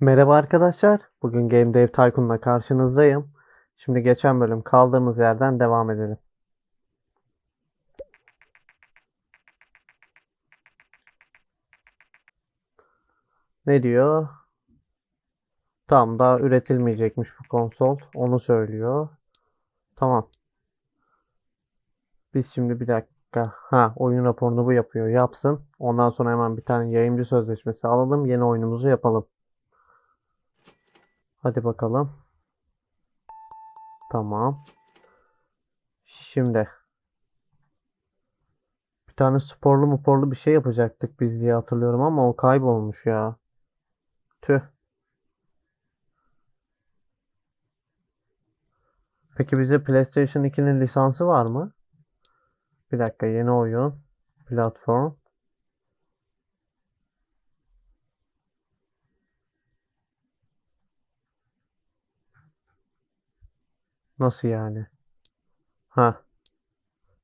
Merhaba arkadaşlar. Bugün Game Dev Tycoon'la karşınızdayım. Şimdi geçen bölüm kaldığımız yerden devam edelim. Ne diyor? Tamam daha üretilmeyecekmiş bu konsol. Onu söylüyor. Tamam. Biz şimdi bir dakika. Ha oyun raporunu bu yapıyor. Yapsın. Ondan sonra hemen bir tane yayıncı sözleşmesi alalım. Yeni oyunumuzu yapalım. Hadi bakalım. Tamam. Şimdi bir tane sporlu muporlu bir şey yapacaktık biz diye hatırlıyorum ama o kaybolmuş ya. Tüh. Peki bize PlayStation 2'nin lisansı var mı? Bir dakika yeni oyun. Platform. Nasıl yani? Ha.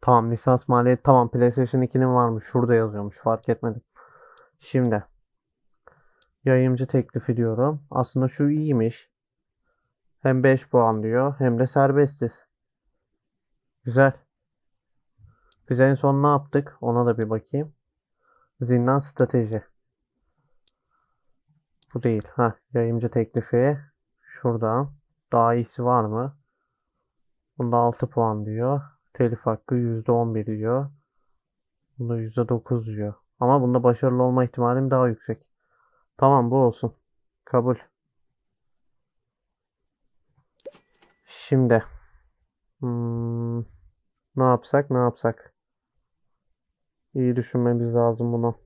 Tamam lisans maliyeti tamam PlayStation 2'nin varmış. Şurada yazıyormuş. Fark etmedim. Şimdi yayıncı teklifi diyorum. Aslında şu iyiymiş. Hem 5 puan diyor hem de serbestiz. Güzel. Biz en son ne yaptık? Ona da bir bakayım. Zindan strateji. Bu değil. Ha, yayıncı teklifi. Şuradan. Daha iyisi var mı? Bunda 6 puan diyor. Telif hakkı %11 diyor. Bunda %9 diyor. Ama bunda başarılı olma ihtimalim daha yüksek. Tamam bu olsun. Kabul. Şimdi. Hmm, ne yapsak ne yapsak? İyi düşünmemiz lazım bunu.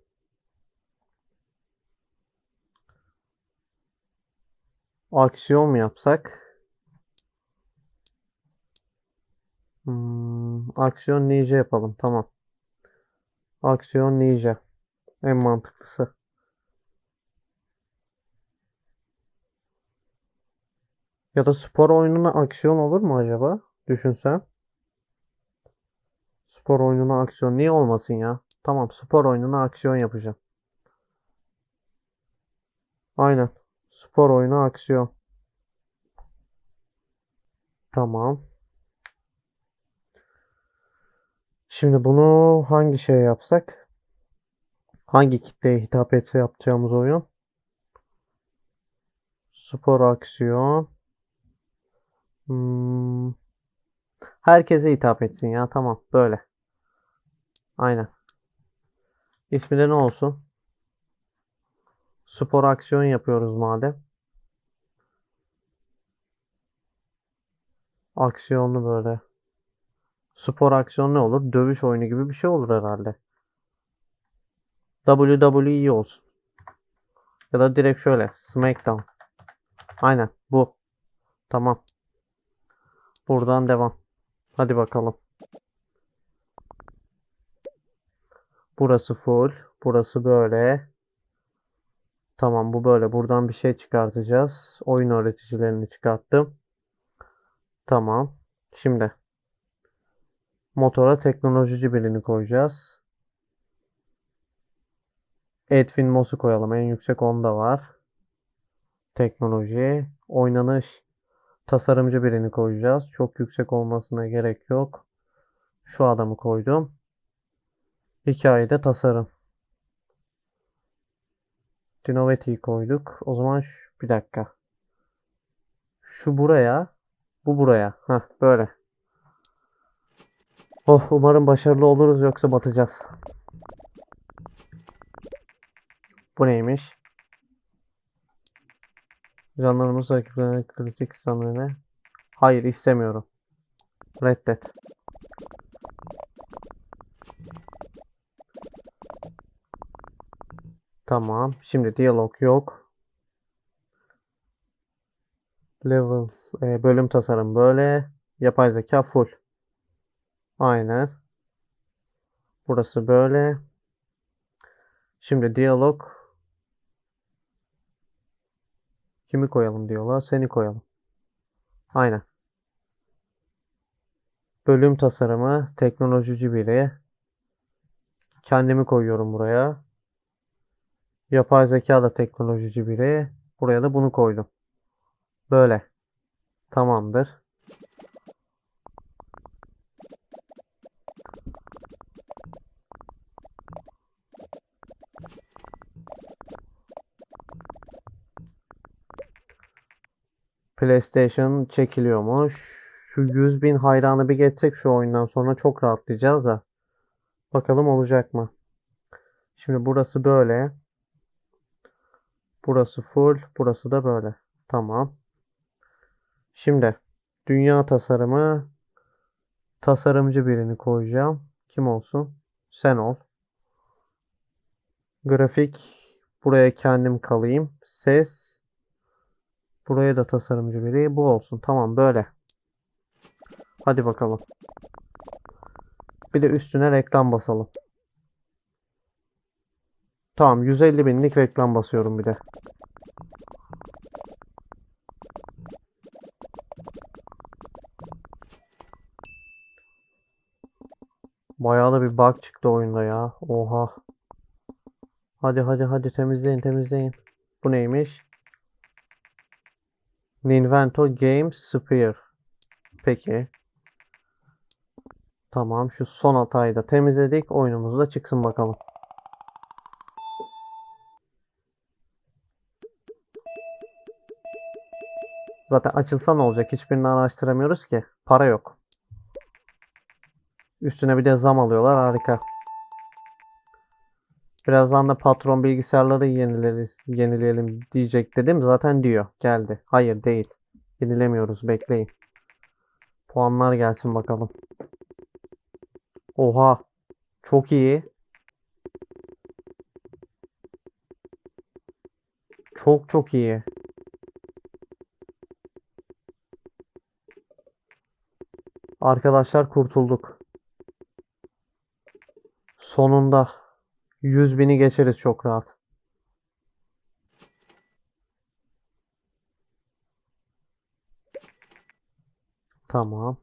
Aksiyon mu yapsak? Hmm, aksiyon ninja yapalım. Tamam. Aksiyon ninja. En mantıklısı. Ya da spor oyununa aksiyon olur mu acaba? Düşünsem. Spor oyununa aksiyon. Niye olmasın ya? Tamam spor oyununa aksiyon yapacağım. Aynen. Spor oyunu aksiyon. Tamam. Şimdi bunu hangi şeye yapsak? Hangi kitleye hitap etse yapacağımız oyun? Spor aksiyon. Hmm. Herkese hitap etsin ya. Tamam. Böyle. Aynen. İsmi de ne olsun? Spor aksiyon yapıyoruz madem. Aksiyonlu böyle. Spor aksiyon ne olur? Dövüş oyunu gibi bir şey olur herhalde. WWE olsun. Ya da direkt şöyle. SmackDown. Aynen bu. Tamam. Buradan devam. Hadi bakalım. Burası full. Burası böyle. Tamam bu böyle. Buradan bir şey çıkartacağız. Oyun öğreticilerini çıkarttım. Tamam. Şimdi motora teknolojici birini koyacağız. Edwin Moss'u koyalım. En yüksek onda var. Teknoloji. Oynanış. Tasarımcı birini koyacağız. Çok yüksek olmasına gerek yok. Şu adamı koydum. Hikayede tasarım. Dinoveti'yi koyduk. O zaman şu, bir dakika. Şu buraya. Bu buraya. Heh, böyle. Oh umarım başarılı oluruz yoksa batacağız. Bu neymiş? Canlarımız rakiplerine kritik sanırım. Hayır istemiyorum. Reddet. Tamam. Şimdi diyalog yok. Level e, bölüm tasarım böyle. Yapay zeka full. Aynen. Burası böyle. Şimdi diyalog. Kimi koyalım diyorlar. Seni koyalım. Aynen. Bölüm tasarımı teknolojici biri. Kendimi koyuyorum buraya. Yapay zeka da teknolojici biri. Buraya da bunu koydum. Böyle. Tamamdır. PlayStation çekiliyormuş. Şu 100 bin hayranı bir geçsek şu oyundan sonra çok rahatlayacağız da. Bakalım olacak mı? Şimdi burası böyle. Burası full. Burası da böyle. Tamam. Şimdi dünya tasarımı tasarımcı birini koyacağım. Kim olsun? Sen ol. Grafik buraya kendim kalayım. Ses buraya da tasarımcı biri bu olsun. Tamam böyle. Hadi bakalım. Bir de üstüne reklam basalım. Tamam 150 binlik reklam basıyorum bir de. Bayağı da bir bug çıktı oyunda ya. Oha. Hadi hadi hadi temizleyin temizleyin. Bu neymiş? Ninvento Game Sphere. Peki. Tamam şu son hatayı da temizledik. Oyunumuz da çıksın bakalım. Zaten açılsa ne olacak? Hiçbirini araştıramıyoruz ki. Para yok. Üstüne bir de zam alıyorlar. Harika. Birazdan da patron bilgisayarları yenileriz, yenileyelim diyecek dedim. Zaten diyor. Geldi. Hayır değil. Yenilemiyoruz. Bekleyin. Puanlar gelsin bakalım. Oha. Çok iyi. Çok çok iyi. Arkadaşlar kurtulduk. Sonunda 100 bini geçeriz çok rahat. Tamam.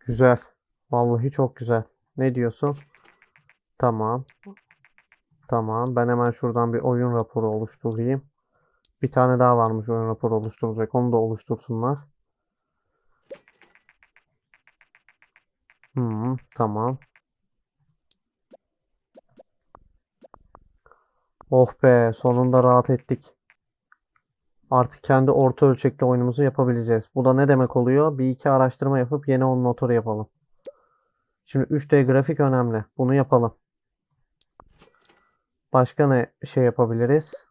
Güzel. Vallahi çok güzel. Ne diyorsun? Tamam. Tamam. Ben hemen şuradan bir oyun raporu oluşturayım. Bir tane daha varmış oyun raporu oluşturacak. Onu da oluştursunlar. Hmm, tamam. Oh be, sonunda rahat ettik. Artık kendi orta ölçekli oyunumuzu yapabileceğiz. Bu da ne demek oluyor? Bir iki araştırma yapıp yeni oyun motoru yapalım. Şimdi 3D grafik önemli. Bunu yapalım. Başka ne şey yapabiliriz?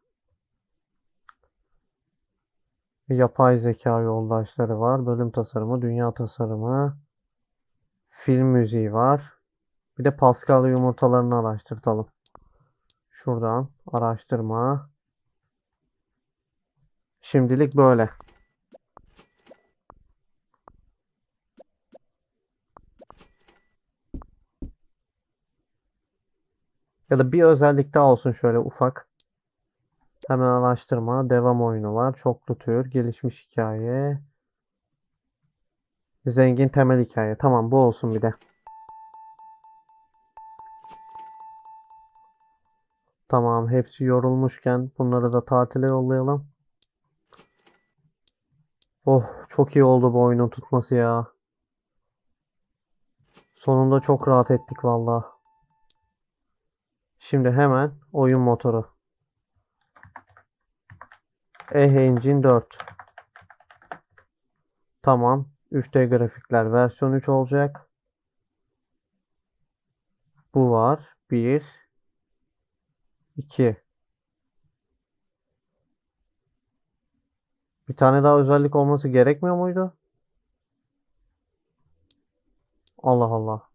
Yapay zeka yoldaşları var. Bölüm tasarımı, dünya tasarımı, film müziği var. Bir de Pascal yumurtalarını araştırtalım. Şuradan araştırma. Şimdilik böyle. Ya da bir özellik daha olsun şöyle ufak. Hemen araştırma. Devam oyunu var. Çoklu tür. Gelişmiş hikaye. Zengin temel hikaye. Tamam bu olsun bir de. Tamam hepsi yorulmuşken bunları da tatile yollayalım. Oh çok iyi oldu bu oyunun tutması ya. Sonunda çok rahat ettik valla. Şimdi hemen oyun motoru. E-Engine 4. Tamam. 3D grafikler versiyon 3 olacak. Bu var. 1 2 Bir tane daha özellik olması gerekmiyor muydu? Allah Allah.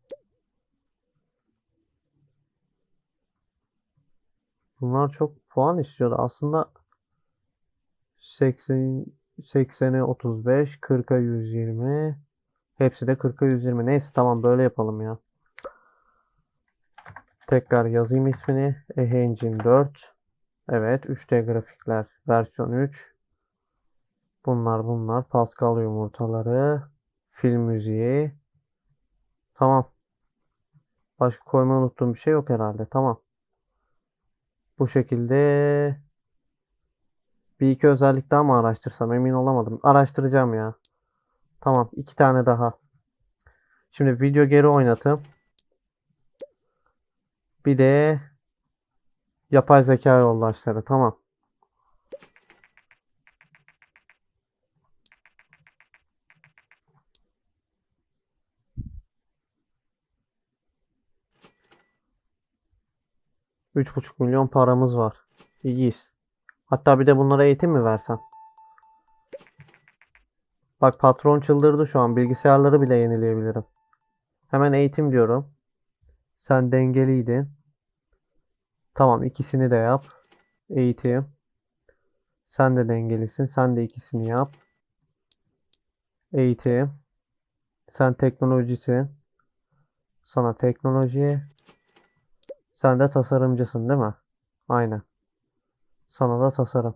Bunlar çok puan istiyordu. Aslında 80 80'e 35, 40'a 120. Hepsi de 40'a 120. Neyse tamam böyle yapalım ya. Tekrar yazayım ismini. E-Engine 4. Evet 3D grafikler versiyon 3. Bunlar bunlar. Pascal yumurtaları. Film müziği. Tamam. Başka koymayı unuttuğum bir şey yok herhalde. Tamam. Bu şekilde bir iki özellik daha mı araştırsam emin olamadım. Araştıracağım ya. Tamam iki tane daha. Şimdi video geri oynatım. Bir de yapay zeka yoldaşları. Tamam. Üç buçuk milyon paramız var. İyiyiz. Hatta bir de bunlara eğitim mi versem? Bak patron çıldırdı şu an. Bilgisayarları bile yenileyebilirim. Hemen eğitim diyorum. Sen dengeliydin. Tamam ikisini de yap. Eğitim. Sen de dengelisin. Sen de ikisini yap. Eğitim. Sen teknolojisin. Sana teknoloji. Sen de tasarımcısın değil mi? Aynen. Sana da tasarım.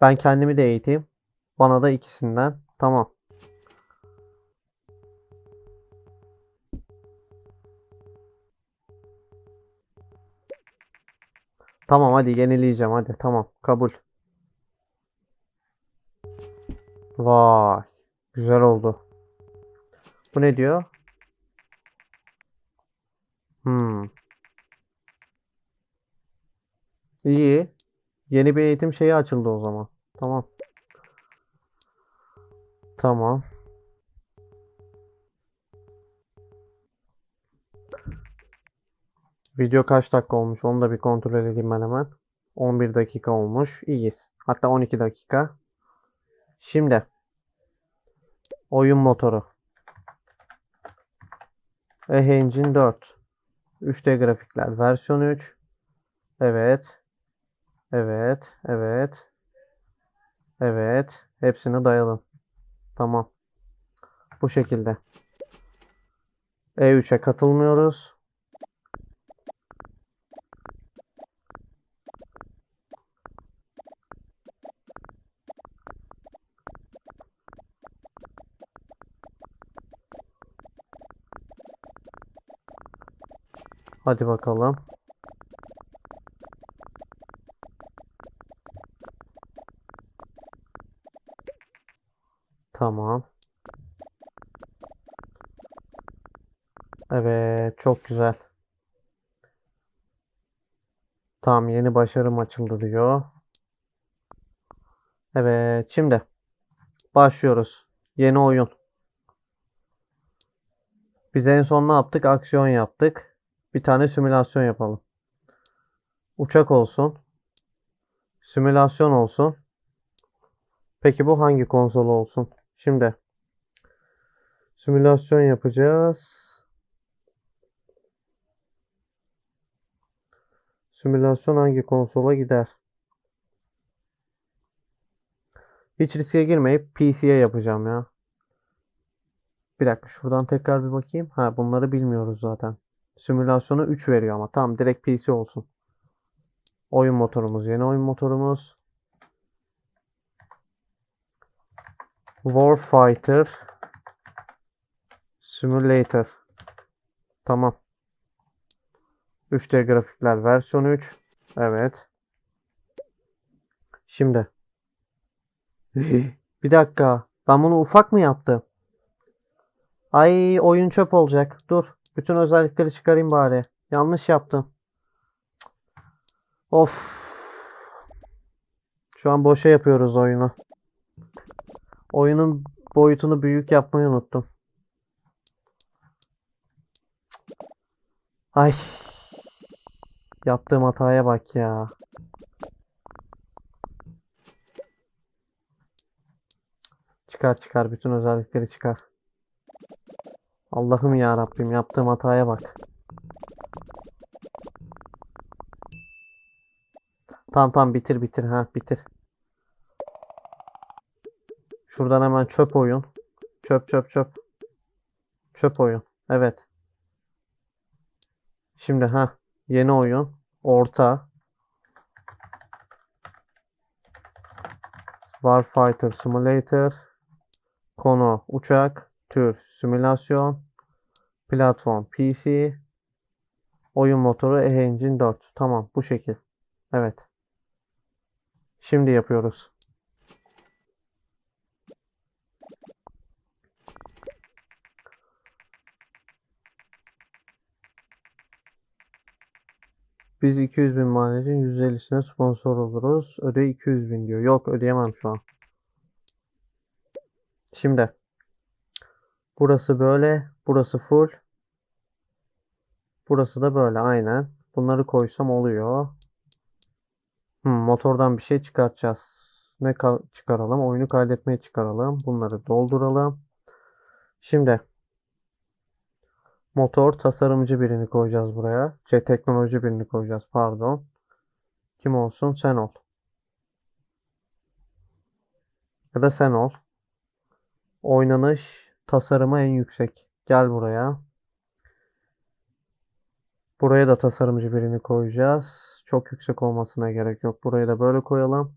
Ben kendimi de eğiteyim. Bana da ikisinden. Tamam. Tamam hadi yenileyeceğim hadi tamam kabul. Vay güzel oldu. Bu ne diyor? Hmm. İyi. Yeni bir eğitim şeyi açıldı o zaman. Tamam. Tamam. Video kaç dakika olmuş? Onu da bir kontrol edeyim ben hemen. 11 dakika olmuş. İyiyiz. Hatta 12 dakika. Şimdi. Oyun motoru. E-Engine 4. 3D grafikler. Versiyon 3. Evet. Evet. Evet. Evet. Hepsini dayalım. Tamam. Bu şekilde. E3'e katılmıyoruz. Hadi bakalım. Tamam. Evet, çok güzel. Tamam, yeni başarım açıldı diyor. Evet, şimdi başlıyoruz. Yeni oyun. Biz en son ne yaptık? Aksiyon yaptık. Bir tane simülasyon yapalım. Uçak olsun. Simülasyon olsun. Peki bu hangi konsol olsun? Şimdi simülasyon yapacağız. Simülasyon hangi konsola gider? Hiç riske girmeyip PC'ye yapacağım ya. Bir dakika şuradan tekrar bir bakayım. Ha bunları bilmiyoruz zaten. Simülasyonu 3 veriyor ama. Tamam direkt PC olsun. Oyun motorumuz. Yeni oyun motorumuz. Warfighter Simulator. Tamam. 3D grafikler versiyon 3. Evet. Şimdi. Bir dakika. Ben bunu ufak mı yaptım? Ay oyun çöp olacak. Dur. Bütün özellikleri çıkarayım bari. Yanlış yaptım. Of. Şu an boşa yapıyoruz oyunu. Oyunun boyutunu büyük yapmayı unuttum. Ay. Yaptığım hataya bak ya. Çıkar çıkar bütün özellikleri çıkar. Allah'ım ya Rabbim yaptığım hataya bak. Tamam tamam bitir bitir ha bitir. Şuradan hemen çöp oyun. Çöp çöp çöp. Çöp oyun. Evet. Şimdi ha yeni oyun. Orta. Warfighter Simulator. Konu uçak. Tür simülasyon. Platform PC. Oyun motoru E-Engine 4. Tamam bu şekil. Evet. Şimdi yapıyoruz. Biz 200 bin manetin %50'sine sponsor oluruz. Öde 200 bin diyor. Yok ödeyemem şu an. Şimdi. Burası böyle. Burası full. Burası da böyle aynen. Bunları koysam oluyor. Hmm, motordan bir şey çıkartacağız. Ne ka- çıkaralım? Oyunu kaydetmeye çıkaralım. Bunları dolduralım. Şimdi motor tasarımcı birini koyacağız buraya. Şey teknoloji birini koyacağız pardon. Kim olsun? Sen ol. Ya da sen ol. Oynanış tasarımı en yüksek. Gel buraya. Buraya da tasarımcı birini koyacağız. Çok yüksek olmasına gerek yok. Burayı da böyle koyalım.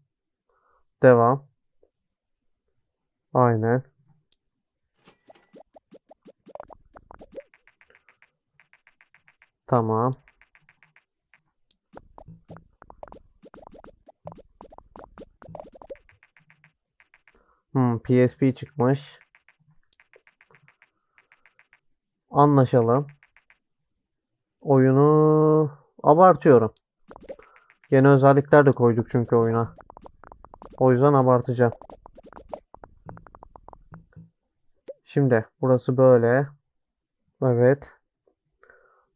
Devam. Aynen. Tamam. Hmm, PSP çıkmış. Anlaşalım. Oyunu abartıyorum. Yeni özellikler de koyduk çünkü oyuna. O yüzden abartacağım. Şimdi burası böyle. Evet.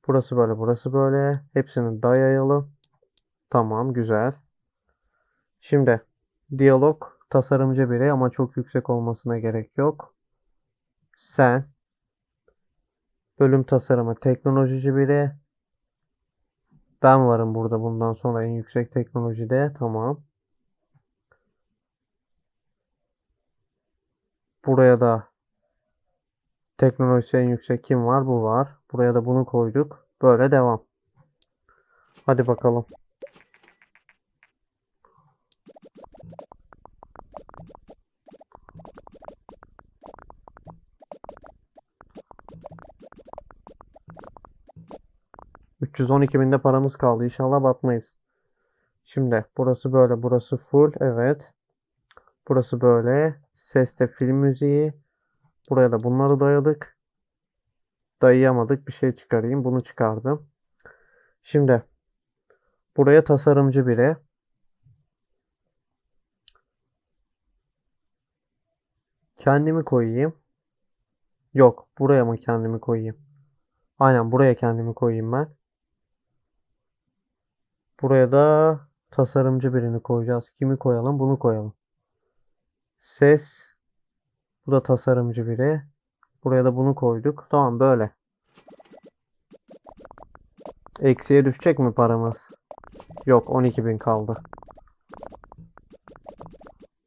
Burası böyle, burası böyle. Hepsini dayayalım. Tamam, güzel. Şimdi diyalog tasarımcı biri ama çok yüksek olmasına gerek yok. Sen bölüm tasarımı teknolojici biri. Ben varım burada bundan sonra en yüksek teknolojide. Tamam. Buraya da teknolojisi en yüksek kim var? Bu var. Buraya da bunu koyduk. Böyle devam. Hadi bakalım. ...312 binde paramız kaldı. İnşallah batmayız. Şimdi burası böyle. Burası full. Evet. Burası böyle. Seste film müziği. Buraya da bunları dayadık. Dayayamadık. Bir şey çıkarayım. Bunu çıkardım. Şimdi buraya tasarımcı biri. Kendimi koyayım. Yok. Buraya mı kendimi koyayım? Aynen buraya kendimi koyayım ben. Buraya da tasarımcı birini koyacağız. Kimi koyalım? Bunu koyalım. Ses. Bu da tasarımcı biri. Buraya da bunu koyduk. Tamam böyle. Eksiye düşecek mi paramız? Yok 12.000 kaldı.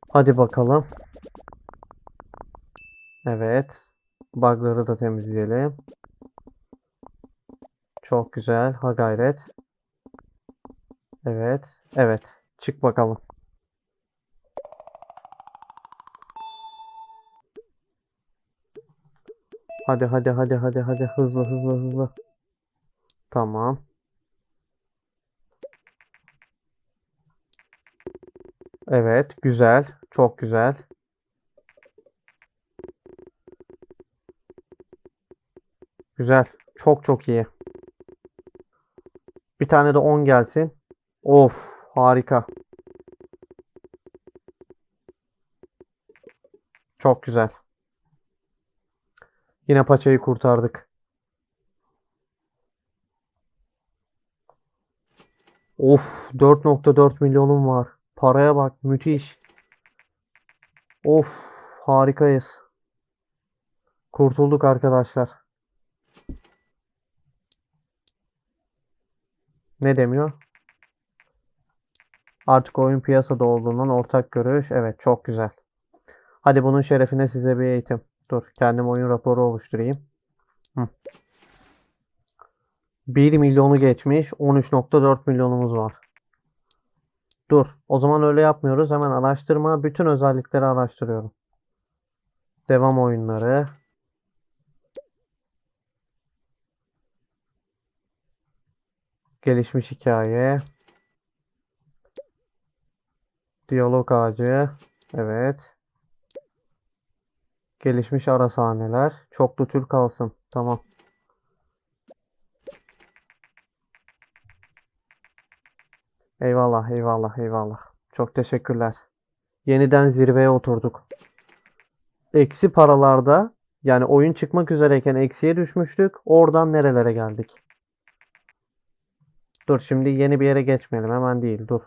Hadi bakalım. Evet. Bug'ları da temizleyelim. Çok güzel. Ha gayret. Evet. Evet. Çık bakalım. Hadi hadi hadi hadi hadi hızlı hızlı hızlı. Tamam. Evet, güzel. Çok güzel. Güzel. Çok çok iyi. Bir tane de 10 gelsin. Of, harika. Çok güzel. Yine paçayı kurtardık. Of 4.4 milyonum var. Paraya bak müthiş. Of harikayız. Kurtulduk arkadaşlar. Ne demiyor? Artık oyun piyasada olduğundan ortak görüş. Evet çok güzel. Hadi bunun şerefine size bir eğitim. Dur kendim oyun raporu oluşturayım. Hı. 1 milyonu geçmiş. 13.4 milyonumuz var. Dur. O zaman öyle yapmıyoruz. Hemen araştırma. Bütün özellikleri araştırıyorum. Devam oyunları. Gelişmiş hikaye. Diyalog ağacı. Evet. Gelişmiş ara sahneler. Çoklu tür kalsın. Tamam. Eyvallah, eyvallah, eyvallah. Çok teşekkürler. Yeniden zirveye oturduk. Eksi paralarda yani oyun çıkmak üzereyken eksiye düşmüştük. Oradan nerelere geldik? Dur şimdi yeni bir yere geçmeyelim. Hemen değil. Dur.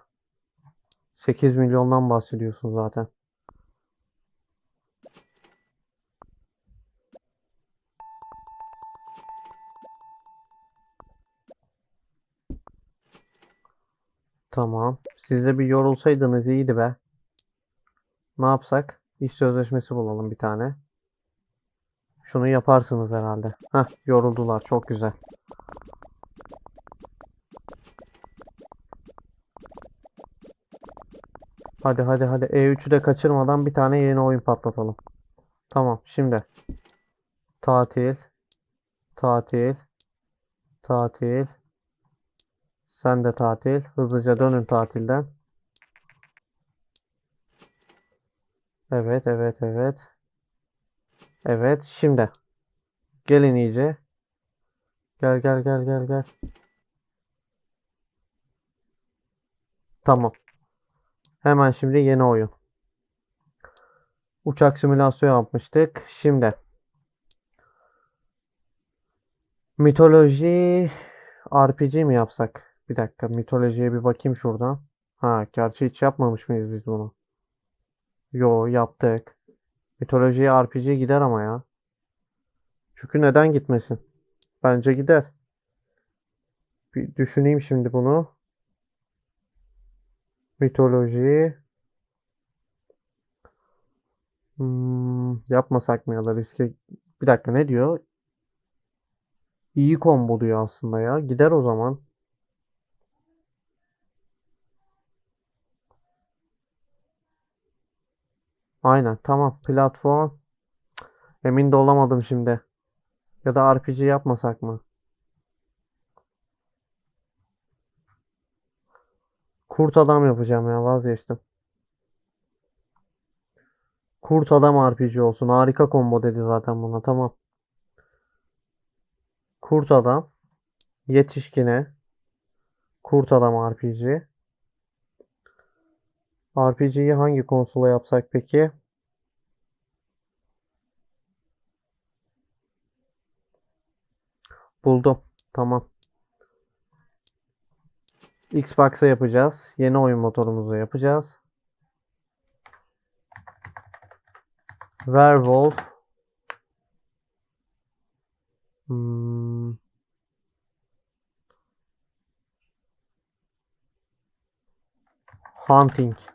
8 milyondan bahsediyorsun zaten. Tamam. Siz de bir yorulsaydınız iyiydi be. Ne yapsak? İş sözleşmesi bulalım bir tane. Şunu yaparsınız herhalde. Heh, yoruldular. Çok güzel. Hadi hadi hadi. E3'ü de kaçırmadan bir tane yeni oyun patlatalım. Tamam, şimdi. Tatil. Tatil. Tatil. Sen de tatil. Hızlıca dönün tatilden. Evet, evet, evet. Evet, şimdi. Gelin iyice. Gel gel gel gel gel. Tamam. Hemen şimdi yeni oyun. Uçak simülasyonu yapmıştık. Şimdi. Mitoloji RPG mi yapsak? Bir dakika mitolojiye bir bakayım şuradan. Ha, gerçi hiç yapmamış mıyız biz bunu? Yo, yaptık. Mitolojiye RPG gider ama ya. Çünkü neden gitmesin? Bence gider. Bir düşüneyim şimdi bunu. Mitoloji. Hmm, yapmasak mı ya da riske... Bir dakika ne diyor? İyi combo diyor aslında ya. Gider o zaman. Aynen tamam. Platform. Emin de olamadım şimdi. Ya da RPG yapmasak mı? Kurt adam yapacağım ya vazgeçtim. Kurt adam RPG olsun. Harika combo dedi zaten buna. Tamam. Kurt adam. Yetişkine. Kurt adam RPG. RPG'yi hangi konsola yapsak peki? Buldum. Tamam. Xbox'a yapacağız. Yeni oyun motorumuzu yapacağız. Werewolf. Hmm. Hunting.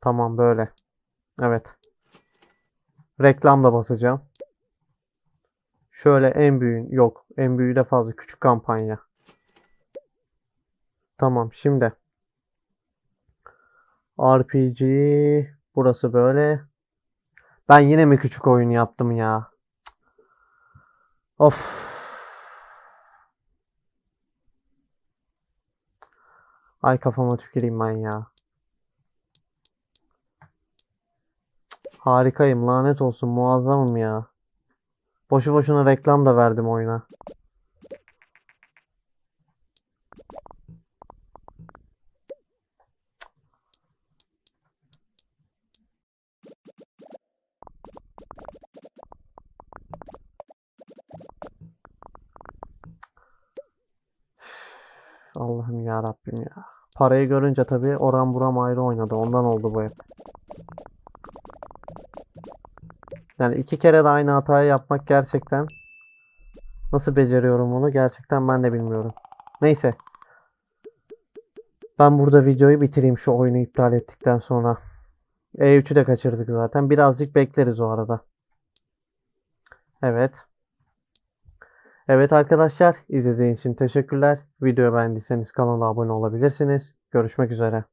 Tamam böyle. Evet. Reklam da basacağım. Şöyle en büyüğün yok. En büyüğü de fazla. Küçük kampanya. Tamam şimdi. RPG. Burası böyle. Ben yine mi küçük oyun yaptım ya? Of. Ay kafama tüküreyim ben ya. Harikayım lanet olsun muazzamım ya. Boşu boşuna reklam da verdim oyuna. Allah'ım ya Rabbim ya. Parayı görünce tabii oran buram ayrı oynadı. Ondan oldu bu hep. Yani iki kere de aynı hatayı yapmak gerçekten nasıl beceriyorum bunu gerçekten ben de bilmiyorum. Neyse. Ben burada videoyu bitireyim şu oyunu iptal ettikten sonra. E3'ü de kaçırdık zaten. Birazcık bekleriz o arada. Evet. Evet arkadaşlar izlediğiniz için teşekkürler. Videoyu beğendiyseniz kanala abone olabilirsiniz. Görüşmek üzere.